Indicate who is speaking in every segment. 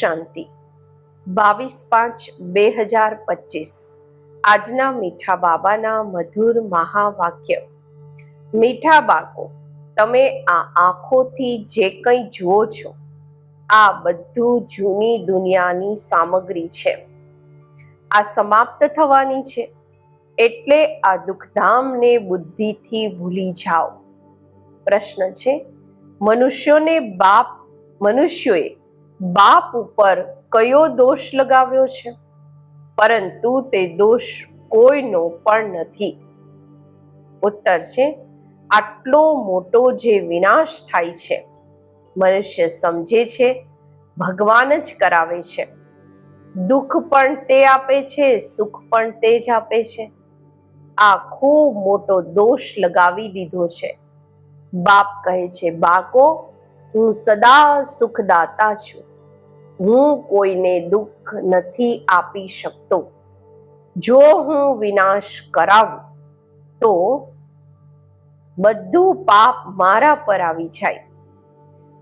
Speaker 1: શાંતિ. બાવીસ પાંચ બે હજાર પચીસ. આજના મીઠા બાબાના મધુર મહાવાક્ય. મીઠા બાકો તમે આ આંખોથી જે કંઈ જુઓ છો, આ બધું જૂની દુનિયાની સામગ્રી છે. આ સમાપ્ત થવાની છે. એટલે આ દુઃખધામને બુદ્ધિથી ભૂલી જાઓ. પ્રશ્ન છે, મનુષ્યોને બાપ, મનુષ્યોએ બાપ ઉપર કયો દોષ લગાવ્યો છે? પરંતુ તે દોષ કોઈનો પણ નથી. ઉત્તર છે, આટલો મોટો જે વિનાશ થાય છે, મનુષ્ય સમજે છે, ભગવાન જ કરાવે છે. દુઃખ પણ તે આપે છે, સુખ પણ તે જ આપે છે. આ ખૂબ મોટો દોષ લગાવી દીધો છે. બાપ કહે છે બાકો હું સદા સુખદાતા છું. હું કોઈને દુઃખ નથી આપી શકતો. જો હું વિનાશ કરાવું, તો બધું પાપ મારા પર આવી જાય.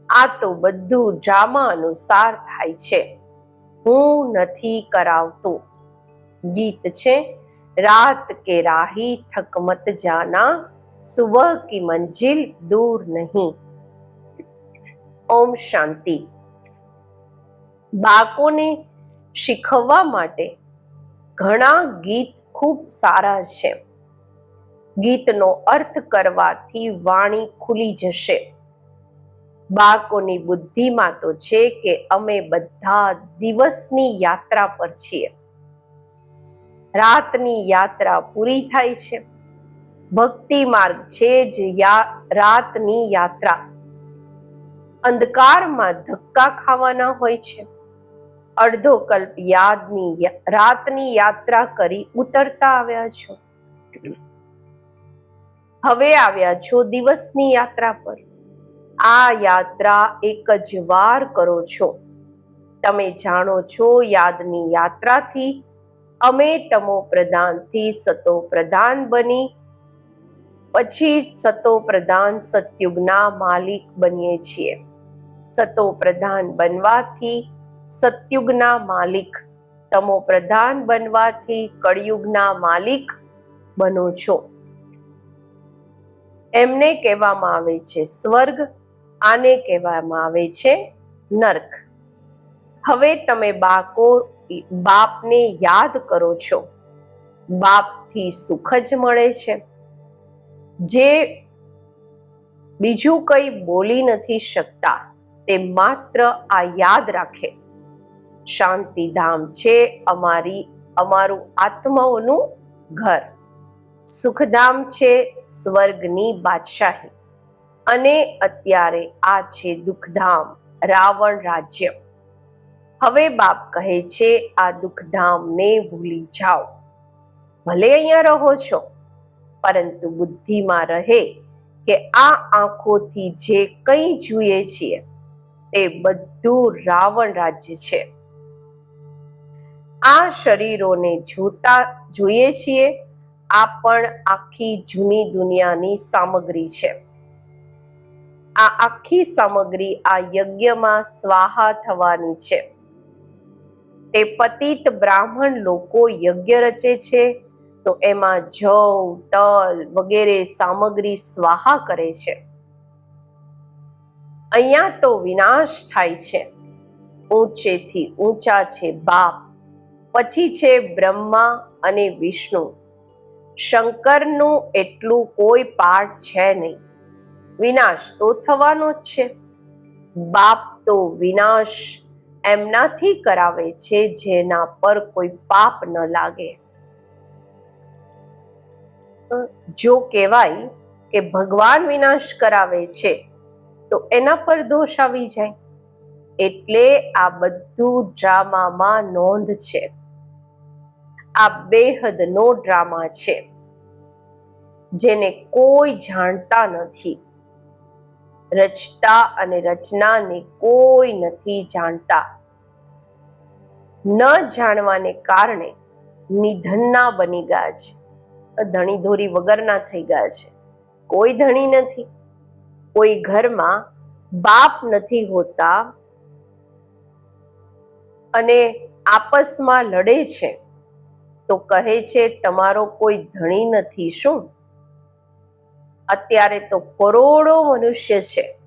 Speaker 1: આ તો બધું ડ્રામા અનુસાર થાય છે. હું નથી કરાવતો. ગીત છે, રાત કે રાહી થકમત જાના, સુબહ કી મંજિલ દૂર નહીં. ઓમ શાંતિ. બાળકોને શીખવવા માટે ઘણા ગીત ખૂબ સારા છે. ગીતનો અર્થ કરવાથી વાણી ખુલી જશે. બાળકોની બુદ્ધિમાં તો છે કે અમે બધા દિવસની યાત્રા પર છીએ. રાતની યાત્રા પૂરી થાય છે. ભક્તિ માર્ગ છે જ રાતની યાત્રા. અંધકારમાં ધક્કા ખાવાના હોય છે. અડધો કલ્પ યાદની રાતની યાત્રા કરી ઉતરતા આવ્યા છો. હવે આવ્યા છો દિવસની યાત્રા પર. આ યાત્રા એક જ વાર કરો છો. તમે જાણો છો યાદની યાત્રાથી અમે તમો પ્રધાનથી સતો પ્રધાન બની, પછી સતો પ્રધાન સતયુગના માલિક બનીએ છીએ. સતો પ્રધાન બનવાથી સતયુગના માલિક. તમો પ્રધાન બનવાથી કળયુગના માલિક બનો છો. એમને કહેવામાં આવે છે સ્વર્ગ, આને કહેવામાં આવે છે નર્ક. હવે તમે બાકો, બાપને યાદ કરો છો. બાપથી સુખ જ મળે છે. જે બીજું કંઈ બોલી નથી શકતા, તે માત્ર આ યાદ રાખે. શાંતિધામ છે અમારી, અમારું આત્માઓનું ઘર. સુખધામ છે સ્વર્ગની બાદશાહી. અને અત્યારે આ છે દુઃખધામ, રાવણ રાજ્ય. હવે બાપ કહે છે, આ દુઃખધામને ભૂલી જાઓ. ભલે અહીંયા રહો છો, પરંતુ બુદ્ધિમાં રહે કે આ આંખોથી જે કંઈ જોઈએ છીએ, તે બધું રાવણ રાજ્ય છે. આ શરીરોને જોતા જોઈએ છીએ. આ પણ આખી જૂની દુનિયાની સામગ્રી છે. આ આખી સામગ્રી આ યજ્ઞમાં સ્વાહા થવાની છે. તે પતિત બ્રાહ્મણ લોકો યજ્ઞ રચે છે. તો એમાં જવ, તલ વગેરે સામગ્રી સ્વાહા કરે છે. અહીંયા તો વિનાશ થાય છે. ઊંચેથી ઊંચા છે બાપ પછી છે બ્રહ્મા અને વિષ્ણુ. શંકરનું એટલું કોઈ પાઠ છે નહીં. વિનાશ તો થવાનો જ છે. બાપ તો વિનાશ એમનાથી કરાવે છે જેના પર કોઈ પાપ ન લાગે. જો કહેવાય કે ભગવાન વિનાશ કરાવે છે, તો એના પર દોષ આવી જાય. એટલે આ બધું ડ્રામામાં નોંધ છે. આ બેહદનો ડ્રામા છે, જેને કોઈ જાણતા નથી. રચતા અને રચનાને કોઈ નથી જાણતા. ન જાણવાને કારણે નિધનના બની ગયા છે. ધણી ધોરી વગરના થઈ ગયા છે. કોઈ ધણી નથી. કોઈ ઘરમાં બાપ નથી હોતા અને આપસમાં લડે છે. તો કહે છે, તમારો કોઈ ધણી નથી. શું? અત્યારે તો કરોડો મનુષ્ય છે.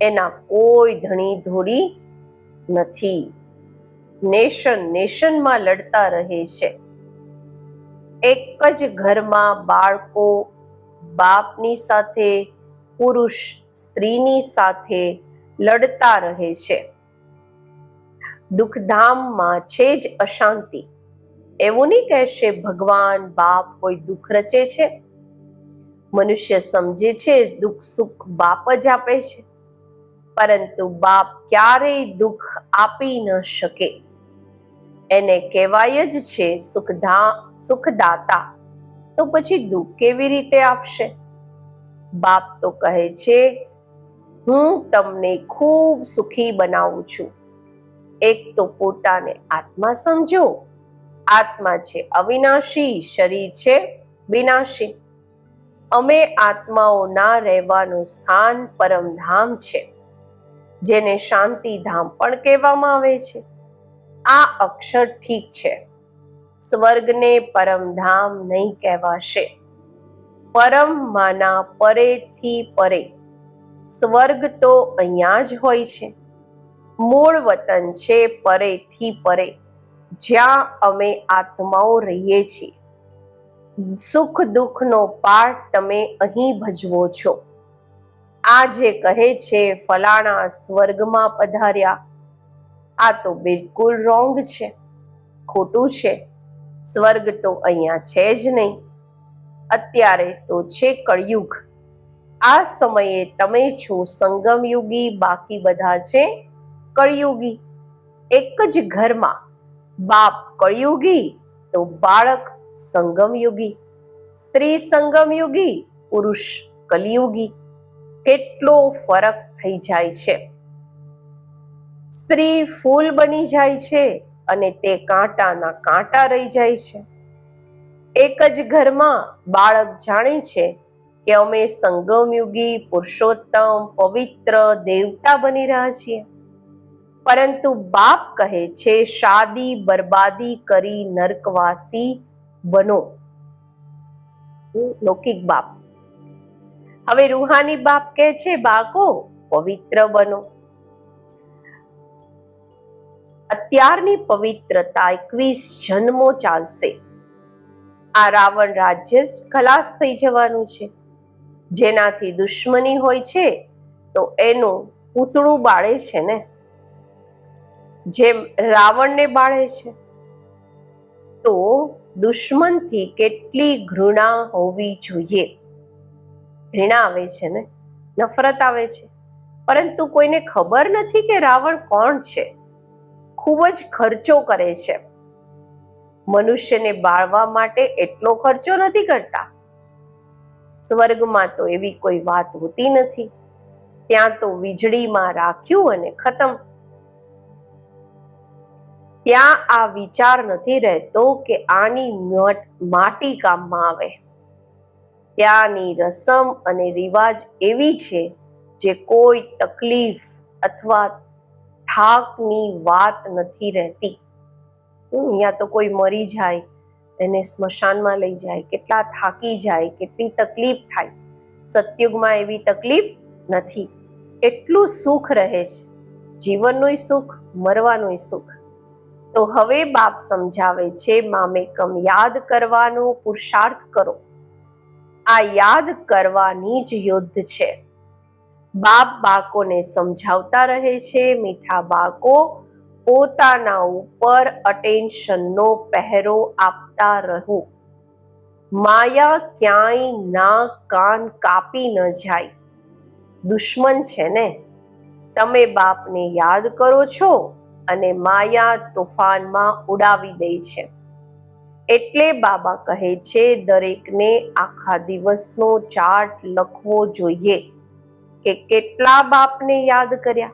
Speaker 1: એના કોઈ ધણી ધોરી નથી. નેશન નેશનમાં લડતા રહે છે. એક જ ઘરમાં બાળકો બાપની સાથે, પુરુષ સ્ત્રીની સાથે લડતા રહે છે. દુઃખધામમાં છે જ અશાંતિ. એવું નહીં કહેશે ભગવાન, બાપ કોઈ દુઃખ રચે છે? મનુષ્ય સમજે છે, દુઃખ સુખ બાપ જ આપે છે. પરંતુ બાપ ક્યારેય દુઃખ આપી ન શકે. એને કહેવાય જ છે, સુખધા, સુખદાતા. તો પછી દુઃખ કેવી રીતે આપશે? બાપ તો કહે છે, હું તમને ખૂબ સુખી બનાવું છું. એક તો પોતાને આત્મા સમજો આત્મા છે. અવિનાશી શરીર છે, વિનાશી. અમે આત્માઓના રહેવાનું સ્થાન પરમધામ છે, જેને શાંતિધામ પણ કહેવામાં આવે છે. આ અક્ષર ઠીક છે. સ્વર્ગને પરમધામ નહીં કહેવાશે. પરમ માના પરેથી પરે. સ્વર્ગ તો અહીંયા જ હોય છે. મૂળ વતન છે પરેથી પરે. જ્યાં અમે આત્માઓ રહીએ છીએ. સુખ દુઃખનો પાઠ તમે અહીં ભજવો છો. આ જે કહે છે, ફલાણા સ્વર્ગમાં પધાર્યા. આ તો બિલકુલ રોંગ છે. ખોટું છે. સ્વર્ગ તો અહીંયા છે જ નહીં. અત્યારે તો છે કળયુગ. આ સમયે તમે છો સંગમયુગી, બાકી બધા છે કળયુગી. એક જ ઘરમાં બાપ કળયુગી તો બાળક સંગમયુગી, સ્ત્રી સંગમયુગી, પુરુષ કલિયુગી. કેટલો ફરક થઈ જાય છે. સ્ત્રી ફૂલ બની જાય છે અને તે કાંટાના કાંટા રહી જાય છે. એક જ ઘરમાં બાળક જાણે છે કે અમે સંગમયુગી, પુરુષોત્તમ, પવિત્ર દેવતા બની રહ્યા છીએ. પરંતુ બાપ કહે છે, શાદી બરબાદી કરી નરકવાસી બનો. લૌકિક બાપ. હવે રૂહાની બાપ કહે છે, બાળકો, પવિત્ર બનો. અત્યારની પવિત્રતા એકવીસ જન્મો ચાલશે. આ રાવણ રાજ્ય જ ખલાસ થઈ જવાનું છે. જેનાથી દુશ્મની હોય છે, તો એનું પૂતળું બાળે છે ને? જેમ રાવણને બાળે છે, તો દુશ્મનથી કેટલી ઘૃણા હોવી જોઈએ. ઘૃણા આવે છે ને, નફરત આવે છે. પરંતુ કોઈને ખબર નથી કે રાવણ કોણ છે. ખૂબ જ ખર્ચો કરે છે. મનુષ્યને બાળવા માટે એટલો ખર્ચો નથી કરતા. સ્વર્ગમાં તો એવી કોઈ વાત હોતી નથી. ત્યાં તો વીજળીમાં રાખ્યું અને ખતમ. ત્યાં આ વિચાર નથી રહેતો કે આની માટી કામમાં આવે. ત્યાંની રસમ અને રિવાજ એવી છે જે કોઈ તકલીફ અથવા થાકની વાત નથી રહેતી. અહીંયા તો કોઈ મરી જાય, એને સ્મશાનમાં લઈ જાય, કેટલા થાકી જાય, કેટલી તકલીફ થાય. સત્યુગમાં એવી તકલીફ નથી. એટલું સુખ રહે છે. જીવનનું સુખ મરવાનું સુખ. તો હવે બાપ સમજાવે છે મામેકમ યાદ કરવાનો, પુરુષાર્થ કરો. આ યાદ કરવાની જ યુદ્ધ છે. બાપ બાળકોને સમજાવતા રહે છે, મીઠા બાળકો પોતાના ઉપર અટેન્શનનો પહેરો આપતા રહો. માયા ક્યાંય ના કાન કાપી ન જાય. દુશ્મન છે ને? તમે બાપને યાદ કરો છો? અને માયા તોફાનમાં ઉડાવી દે છે. એટલે બાબા કહે છે, દરેકને આખા દિવસનો ચાર્ટ લખવો જોઈએ કે કેટલા બાપને યાદ કર્યા?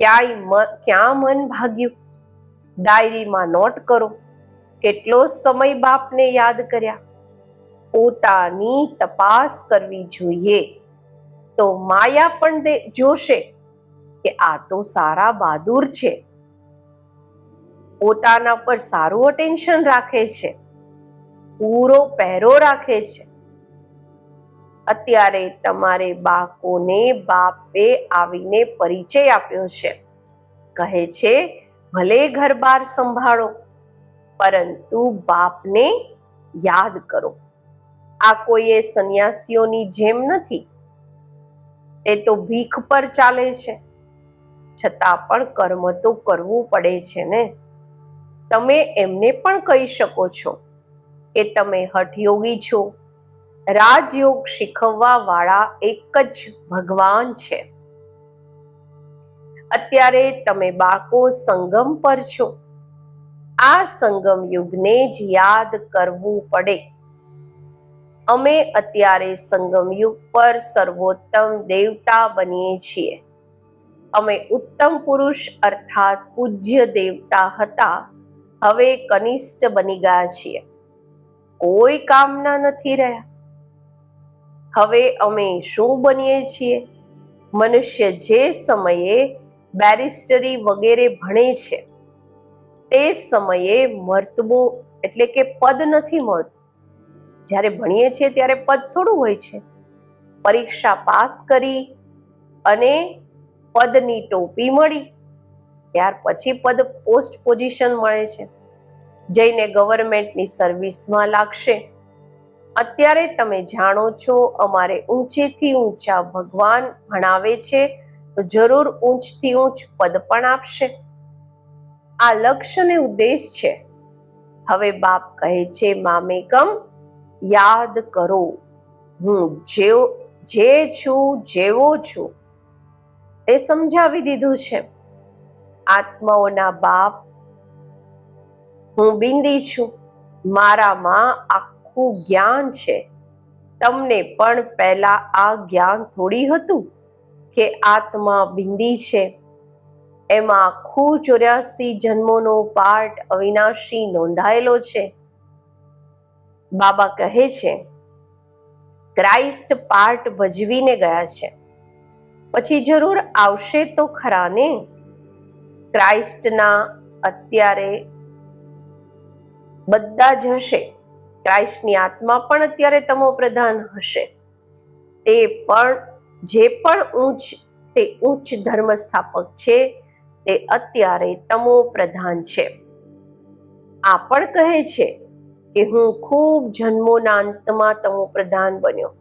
Speaker 1: ક્યાંય ક્યાં મન ભાગ્યું? ડાયરીમાં નોટ કરો, કેટલો સમય બાપને યાદ કર્યા? પોતાની તપાસ કરવી જોઈએ. તો માયા પણ જોશે કે આ તો સારા બહાદુર છે. પોતાના પર સારું અટેન્શન રાખે છે. પૂરો પહેરો રાખે છે. અત્યારે તમારે બાળકોને બાપે આવીને પરિચય આપ્યો છે. કહે છે, ભલે ઘર બાર સંભાળો, પરંતુ બાપને યાદ કરો. આ કોઈએ સંન્યાસીઓની જેમ નથી. તે તો ભીખ પર ચાલે છે. છતાં પણ કર્મ તો કરવું પડે છે ને? તમે એમને પણ કહી શકો છો કે તમે હઠયોગી છો. રાજયોગ શીખવવા વાળા એક જ ભગવાન છે. અત્યારે તમે બાળકો સંગમ પર છો. આ સંગમ યુગને જ યાદ કરવું પડે. અમે અત્યારે સંગમ યુગ પર સર્વોત્તમ દેવતા બનીએ છીએ. અમે ઉત્તમ પુરુષ અર્થાત પૂજ્ય દેવતા હતા. હવે કનિષ્ઠ બની ગયા છીએ. કોઈ કામના નથી રહ્યા. હવે અમે શું બનીએ છીએ? મનુષ્ય જે સમયે બેરિસ્ટરી વગેરે ભણે છે, તે સમયે મર્તબો એટલે કે પદ નથી મળતું. જ્યારે ભણીએ છીએ ત્યારે પદ થોડું હોય છે. પરીક્ષા પાસ કરી અને પદની ટોપી મળી. ત્યાર પછી પદ પોસ્ટ પોઝિશન મળે છે. જઈને ગવર્મેન્ટની સર્વિસમાં લાગશે. અત્યારે તમે જાણો છો, અમારે ઊંચેથી ઊંચા ભગવાન ભણાવે છે, તો જરૂર ઊંચથી ઊંચ પદ પણ આપશે. આ લક્ષ્ય ને ઉદ્દેશ છે. હવે બાપ કહે છે મામેકમ યાદ કરો, હું જેવો, જે છું, જેવો છું. તે સમજાવી દીધું છે. આત્માઓના બાપ. હું બિંદી છું. મારામાં આખું જ્ઞાન છે. તમને પણ પહેલા આ જ્ઞાન થોડી હતું કે આત્મા બિંદી છે. એમાં આખું ચોર્યાસી જન્મોનો પાઠ અવિનાશી નોંધાયેલો છે. બાબા કહે છે, ક્રાઇસ્ટ પાર્ટ ભજવીને ગયા છે. પછી જરૂર આવશે તો ખરા ને? ક્રાઇસ્ટના અત્યારે બધા જ હશે. ક્રાઇસ્ટની આત્મા પણ અત્યારે તમો પ્રધાન હશે. તે પણ, જે પણ ઉચ્ચ તે ઉચ્ચ ધર્મ સ્થાપક છે, તે અત્યારે તમો પ્રધાન છે. આ પણ કહે છે કે હું ખૂબ જન્મોના અંતમાં તમો પ્રધાન બન્યો.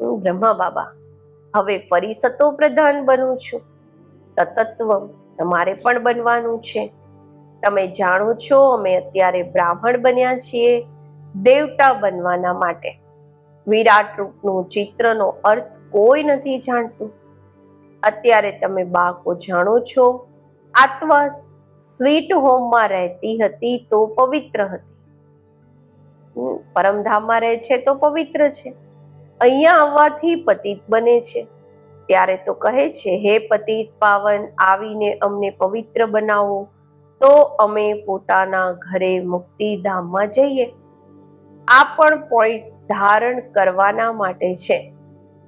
Speaker 1: હું બ્રહ્મા બાબા. હવે ફરી સતો પ્રધાન બનું છું. તતત્વ તમારે પણ બનવાનું છે. તમે જાણો છો, અમે અત્યારે બ્રાહ્મણ બન્યા છીએ, દેવતા બનવાના માટે. વિરાટ રૂપનું ચિત્રનો અર્થ કોઈ નથી જાણતું. અત્યારે તમે બાળકો જાણો છો, આત્મા સ્વીટ હોમમાં રહેતી હતી તો પવિત્ર હતી. પરમધામમાં રહે છે તો પવિત્ર છે. અહીંયા આવવાથી પતિત બને છે. ત્યારે તો કહે છે, હે પતિ પાવન, આવીને અમને પવિત્ર બનાવો. તો અમે પોતાના ઘરે મુક્તિધામમાં જઈએ. આ પણ પોઈન્ટ ધારણ કરવાના માટે છે.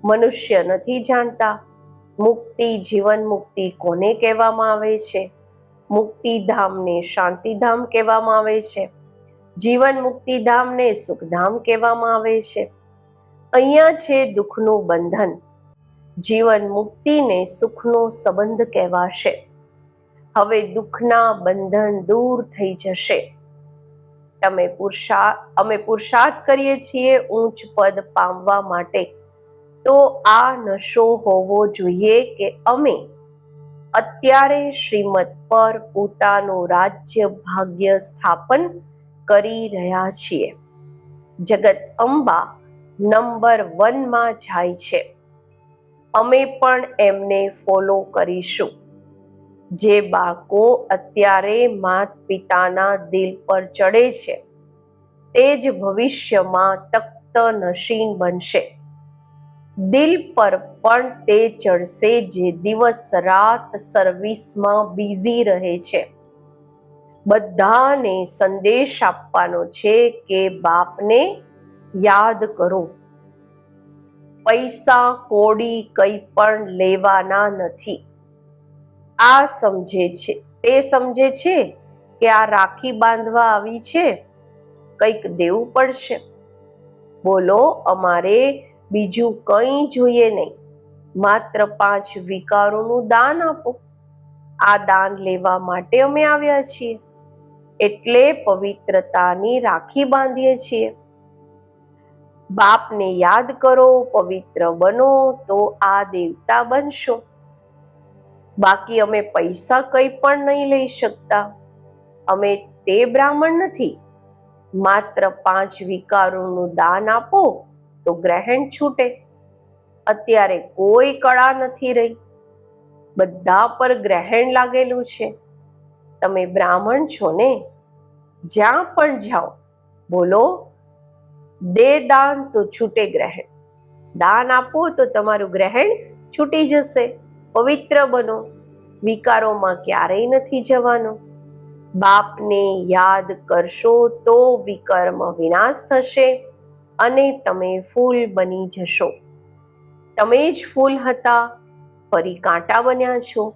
Speaker 1: મનુષ્ય નથી જાણતા. મુક્તિ, જીવન મુક્તિ કોને કહેવામાં આવે છે? મુક્તિધામને શાંતિધામ કહેવામાં આવે છે. જીવન મુક્તિધામને સુખધામ કહેવામાં આવે છે. અહીંયા છે દુઃખનું બંધન. જીવન મુક્તિને સુખનો સંબંધ કહેવાશે. હવે દુઃખના બંધન દૂર થઈ જશે. તમે પુરુષાર્થ અમે પુરુષાર્થ કરીએ છીએ ઊંચ પદ પામવા માટે. તો આ નશો હોવો જોઈએ કે અમે અત્યારે શ્રીમદ પર પોતાનું રાજ્ય ભાગ્ય સ્થાપન કરી રહ્યા છીએ. જગત અંબા નંબર વનમાં જાય છે. અમે પણ એમને ફોલો કરીશું. જે બાળકો અત્યારે માત પિતાના દિલ પર ચડે છે, તે જ ભવિષ્યમાં તખ્ત નશીન બનશે. દિલ પર પણ તે ચડશે જે દિવસ રાત સર્વિસમાં બિઝી રહે છે. બધાને સંદેશ આપવાનો છે કે બાપને યાદ કરો. પૈસા, કોડી કંઈ પણ લેવાના નથી. આ સમજે છે. તે સમજે છે કે આ રાખી બાંધવા આવી છે. કંઈક દેવું પડશે. બોલો, અમારે બીજું કંઈ જોઈએ નહીં. માત્ર પાંચ વિકારોનું દાન આપો. આ દાન લેવા માટે અમે આવ્યા છીએ. એટલે પવિત્રતાની રાખી બાંધીએ છીએ. બાપને યાદ કરો, પવિત્ર બનો તો આ દેવતા બનશો. બાકી અમે પૈસા કંઈ પણ નહીં લઈ શકતા. અમે તે બ્રાહ્મણ નથી. માત્ર પાંચ વિકારોનું દાન આપો તો ગ્રહણ છૂટે. અત્યારે કોઈ કળા નથી રહી. બધા પર ગ્રહણ લાગેલું છે. તમે બ્રાહ્મણ છો ને? જ્યાં પણ જાઓ, બોલો દે દાન તો છૂટે ગ્રહણ. દાન આપો તો તમારું ગ્રહણ છૂટી જશે. પવિત્ર બનો. વિકારોમાં ક્યારેય નથી જવાનું. બાપને યાદ કરશો તો વિકર્મ વિનાશ થશે અને તમે ફૂલ બની જશો. તમે જ ફૂલ હતા, ફરી કાંટા બન્યા છો.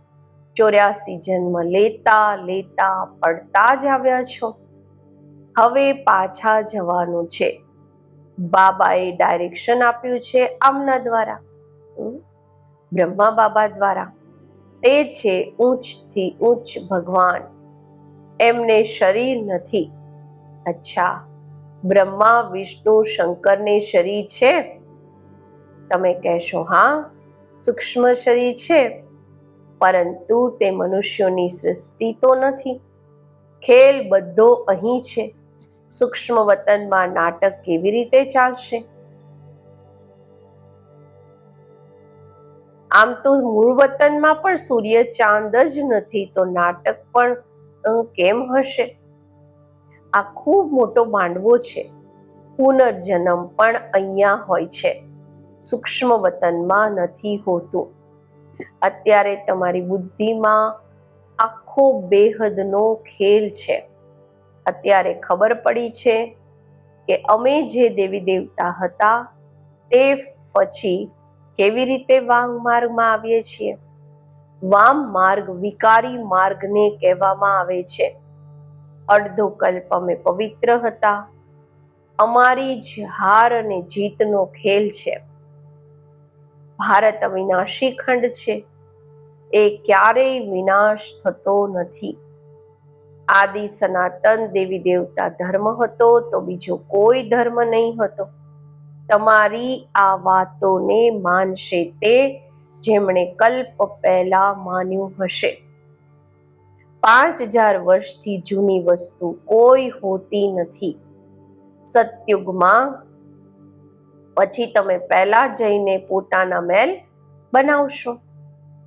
Speaker 1: ચોર્યાસી જન્મ લેતા લેતા પડતા જ આવ્યા છો. હવે પાછા જવાનું છે. બાબાએ ડાયરેક્શન આપ્યું છે આમના દ્વારા. બ્રહ્મા બાબા દ્વારા. તે છે ઊંચથી ઊંચ ભગવાન. એમને શરીર નથી. અચ્છા, બ્રહ્મા, વિષ્ણુ, શંકરને શરીર છે? તમે કહેશો, હા, સૂક્ષ્મ શરીર છે. પરંતુ તે મનુષ્યોની સૃષ્ટિ તો નથી. ખેલ બધો અહીં છે. સૂક્ષ્મ વતનમાં નાટક કેવી રીતે ચાલશે? આમ તો મૂળ વતનમાં પણ સૂર્ય ચાંદ જ નથી, તો નાટક પણ કેમ હશે? આ ખૂબ મોટો માંડવો છે. પુનર્જન્મ પણ અહીંયા હોય છે. સૂક્ષ્મ વતનમાં નથી હોતું. અત્યારે તમારી બુદ્ધિમાં આખો બેહદનો ખેલ છે. અત્યારે ખબર પડી છે કે અમે જે દેવી દેવતા હતા, તે પછી કેવી રીતે વામ માર્ગમાં આવીએ છીએ? વામ માર્ગ વિકારી માર્ગને કહેવામાં આવે છે. અડધો કલ્પ અમે પવિત્ર હતા. અમારી જ હાર અને જીતનો ખેલ છે. ભારત અવિનાશી ખંડ છે. એ ક્યારેય વિનાશ થતો નથી. આદિ, સનાતન, દેવી, દેવતા ધર્મ હતો તો બીજો કોઈ ધર્મ નહીં હતો. તમારી આ વાતોને માનશે તે જેમણે કલ્પ પહેલા માન્યું હશે. પાંચ હજાર વર્ષથી જૂની વસ્તુ કોઈ હોતી નથી. સતયુગમાં પછી તમે પહેલા જઈને પોતાના મેલ બનાવશો.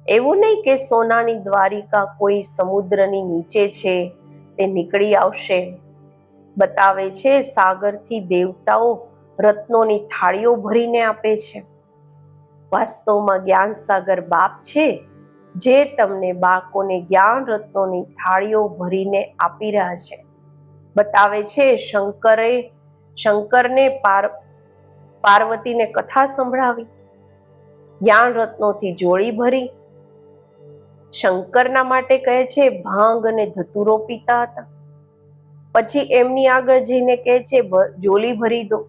Speaker 1: એવું નહીં કે સોનાની દ્વારિકા કોઈ સમુદ્રની નીચે છે તે નીકળી આવશે. બતાવે છે, સાગરથી દેવતાઓ રત્નોની થાળીઓ ભરીને આપે છે. વાસ્તવમાં જ્ઞાન સાગર બાપ છે, જે તમને બાળકોને જ્ઞાન રત્નોની થાળીઓ ભરીને આપી રહ્યા છે. બતાવે છે, શંકરે, શંકરને પાર, પાર્વતીને કથા સંભળાવી. જ્ઞાન રત્નોથી જોડી ભરી શંકરના માટે કહે છે, ભાંગ અને ધતુરો પીતા હતા. પછી એમની આગળ જઈને કહે છે જોલી ભરી દો.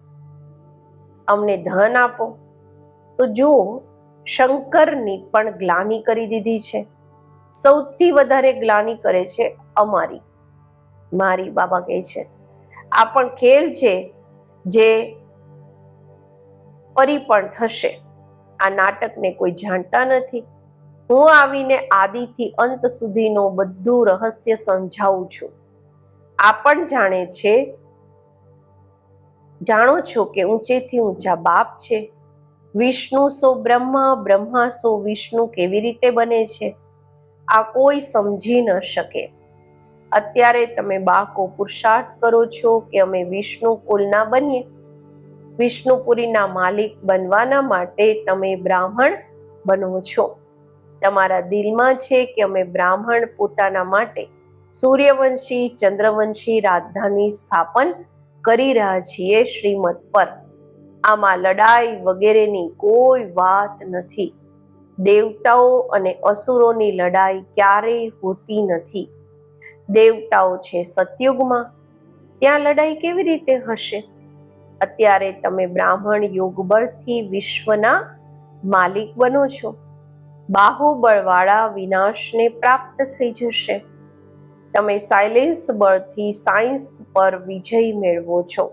Speaker 1: અમને ધન આપો. તો જો, શંકરની પણ ગ્લાની કરી દીધી છે. સૌથી વધારે ગ્લાની કરે છે અમારી. મારી બાબા કહે છે. આ પણ ખેલ છે જે ફરી પણ થશે. આ નાટકને કોઈ જાણતા નથી. હું આવીને આદિથી અંત સુધીનો બધું રહસ્ય સમજાવું છું. આ પણ જાણે છે. જાણો છો કે ઊંચેથી ઊંચા બાપ છે. વિષ્ણુ સો બ્રહ્મા બ્રહ્મા સો વિષ્ણુ કેવી રીતે બને છે? આ કોઈ સમજી ન શકે. અત્યારે તમે બાળકો પુરુષાર્થ કરો છો કે અમે વિષ્ણુ કુલના બનીએ? વિષ્ણુપુરીના માલિક બનવાના માટે તમે બ્રાહ્મણ બનો છો. તમારા દિલમાં છે કે અમે બ્રાહ્મણ પોતાના માટે સૂર્યવંશી, ચંદ્રવંશી રાજધાની સ્થાપન કરી રહ્યા છીએ શ્રીમદ પર. આમાં લડાઈ વગેરેની કોઈ વાત નથી. દેવતાઓ અને અસુરોની લડાઈ ક્યારેય હોતી નથી. દેવતાઓ છે સતયુગમાં. ત્યાં લડાઈ કેવી રીતે હશે? અત્યારે તમે બ્રાહ્મણ યોગબળથી વિશ્વના માલિક બનો છો. બાહુબળવાળા વિનાશને પ્રાપ્ત થઈ જશે. તમે સાયલેન્સ બળથી સાયન્સ પર વિજય મેળવો છો.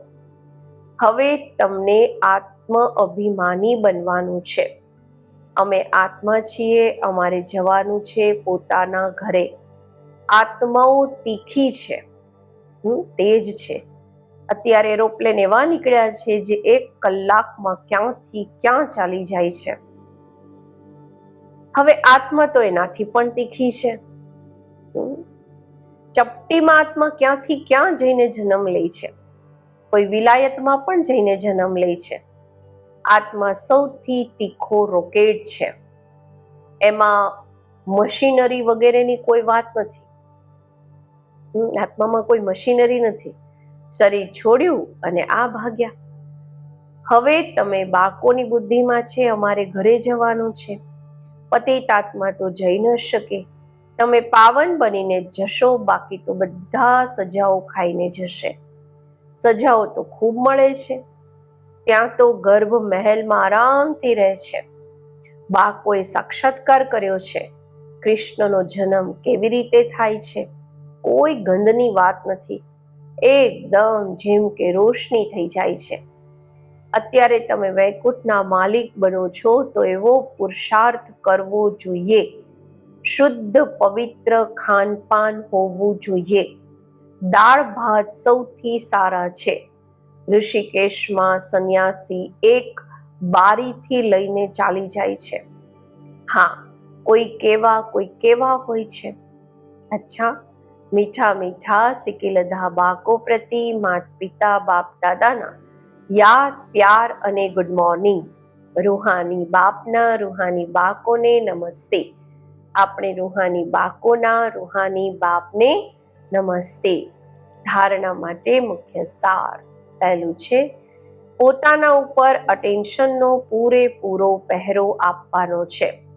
Speaker 1: હવે તમને આત્મ અભિમાની બનવાનું છે. અમે આત્મા છીએ, અમારે જવાનું છે પોતાના ઘરે. આત્માઓ તીખી છે. હું તેજ છે. અત્યારે એરોપ્લેન એવા નીકળ્યા છે જે એક કલાકમાં ક્યાંથી ક્યાં ચાલી જાય છે. હવે આત્મા તો એનાથી પણ તીખી છે. ચપટીમાં આત્મા ક્યાંથી ક્યાં જઈને જન્મ લે છે? કોઈ વિલાયતમાં પણ જઈને જન્મ લે છે. આત્મા સૌથી તીખો રોકેટ છે. એમાં મશીનરી વગેરેની કોઈ વાત નથી. આત્મામાં કોઈ મશીનરી નથી. શરીર છોડ્યું અને આ ભાગ્યા. હવે તમે બાળકોની બુદ્ધિમાં છે, અમારે ઘરે જવાનું છે. પતિત આત્મા તો જઈ ન શકે. તમે પાવન બનીને જશો, બાકી તો બધા સજાઓ ખાઈને જશે. સજાઓ તો ખૂબ મળે છે. ત્યાં તો ગર્ભ મહેલમાં આરામથી રહે છે. બાળકોએ સાક્ષાત્કાર કર્યો છે. કૃષ્ણનો જન્મ કેવી રીતે થાય છે? કોઈ ગંધની વાત નથી. એકદમ જેમ કે રોશની થઈ જાય છે. અત્યારે તમે વૈકુંઠના માલિક બનો છો, તો એવો પુરુષાર્થ કરવો જોઈએ. શુદ્ધ, પવિત્ર ખાનપાન હોવું જોઈએ. દાળ ભાત સૌથી સારા છે. ઋષિકેશમાં સંન્યાસી એક બારીથી લઈને ચાલી જાય છે. હા, કોઈ કેવા કોઈ કેવા હોય છે. અચ્છા, મીઠા મીઠા, સિકિલધા બાકો પ્રતિ માત પિતા બાપ દાદાના યાદ, પ્યાર અને ગુડ મોર્નિંગ રૂહાની બાપના, રૂહાની બાકોને નમસ્તે. આપણે રૂહાની બાકોના, રૂહાની બાપને નમસ્તે. ધારણા માટે મુખ્ય સાર પહેલું છે, પોતાના ઉપર અટેન્શનનો પૂરેપૂરો પહેરો આપવાનો છે.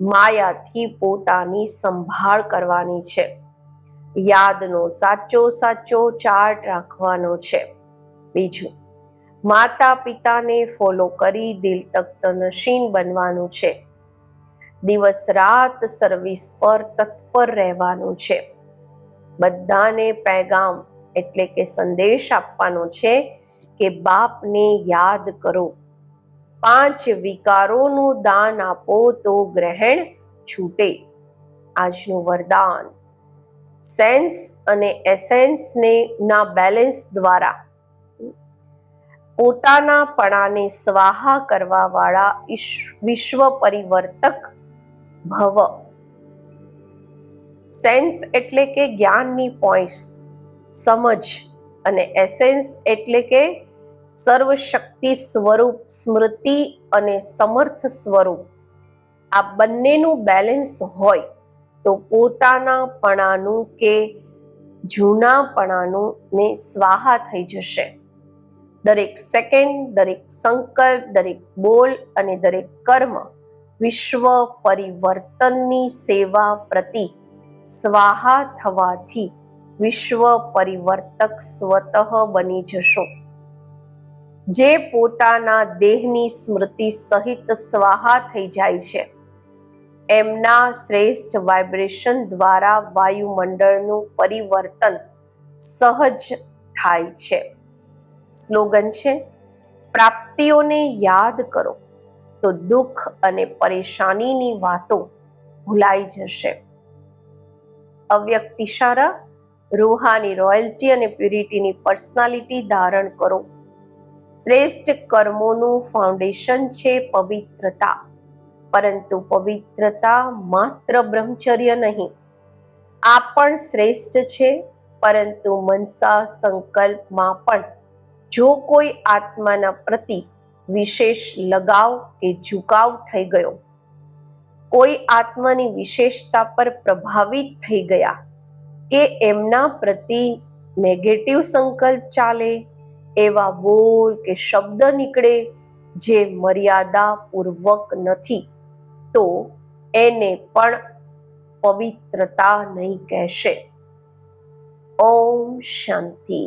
Speaker 1: માયાથી પોતાની સંભાળ કરવાની છે. યાદનો સાચો સાચો ચાર્ટ રાખવાનો છે. બીજું માતા પિતાને ફોલો કરી દિલ તખ્ત નશીન બનવાનું છે. દિવસ રાત સર્વિસ પર તત્પર રહેવાનું છે. બધાને પેગામ એટલે કે સંદેશ આપવાનો છે કે બાપને યાદ કરો. પાંચ વિકારોનું દાન આપો તો ગ્રહણ છૂટે. આજનું વરદાન. સેન્સ અને એસેન્સને ના બેલેન્સ દ્વારા પોતાના પણાને સ્વાહા કરવા વાળા વિશ્વ પરિવર્તક ભવ. સેન્સ એટલે કે જ્ઞાનની પોઈન્ટ્સ સમજ અને એસેન્સ એટલે કે સર્વશક્તિ સ્વરૂપ, સ્મૃતિ અને સમર્થ સ્વરૂપ. આ બંનેનું બેલેન્સ હોય તો પોતાના પણાનું કે જૂનાપણાનું ને સ્વાહા થઈ જશે. દરેક સેકન્ડ દરેક સંકલ્પ, દરેક બોલ અને દરેક કર્મ વિશ્વ પરિવર્તનની સેવા પ્રતિ સ્વાહા થવાથી વિશ્વ પરિવર્તક સ્વતઃ બની જશો. જે પોતાના દેહની સ્મૃતિ સહિત સ્વાહા થઈ જાય છે, એમના શ્રેષ્ઠ વાઇબ્રેશન દ્વારા વાયુમંડળનું પરિવર્તન સહજ થાય છે. સ્લોગન છે, પ્રાપ્તિઓને યાદ કરો, તો દુઃખ અને પરેશાનીની વાતો ભૂલાઈ જશે. અવ્યક્તિશારા રોહાની રોયલ્ટી અને પ્યુરિટીની પર્સનાલિટી ધારણ કરો. શ્રેષ્ઠ કર્મોનું ફાઉન્ડેશન છે પવિત્રતા, પરંતુ પવિત્રતા માત્ર બ્રહ્મચર્ય નહીં. આ પણ શ્રેષ્ઠ છે, પરંતુ મનસા સંકલ્પમાં પણ જો કોઈ આત્માના પ્રતિ વિશેષ લગાવ કે ઝુકાવ થઈ ગયો, કોઈ આત્માની વિશેષતા પર પ્રભાવિત થઈ ગયા કે એમના પ્રતિ નેગેટિવ સંકલ્પ ચાલે, એવા બોલ કે શબ્દ નીકળે જે મર્યાદા પૂર્વક નથી, તો એને પણ પવિત્રતા નહીં કહેશે. ઓમ શાંતિ.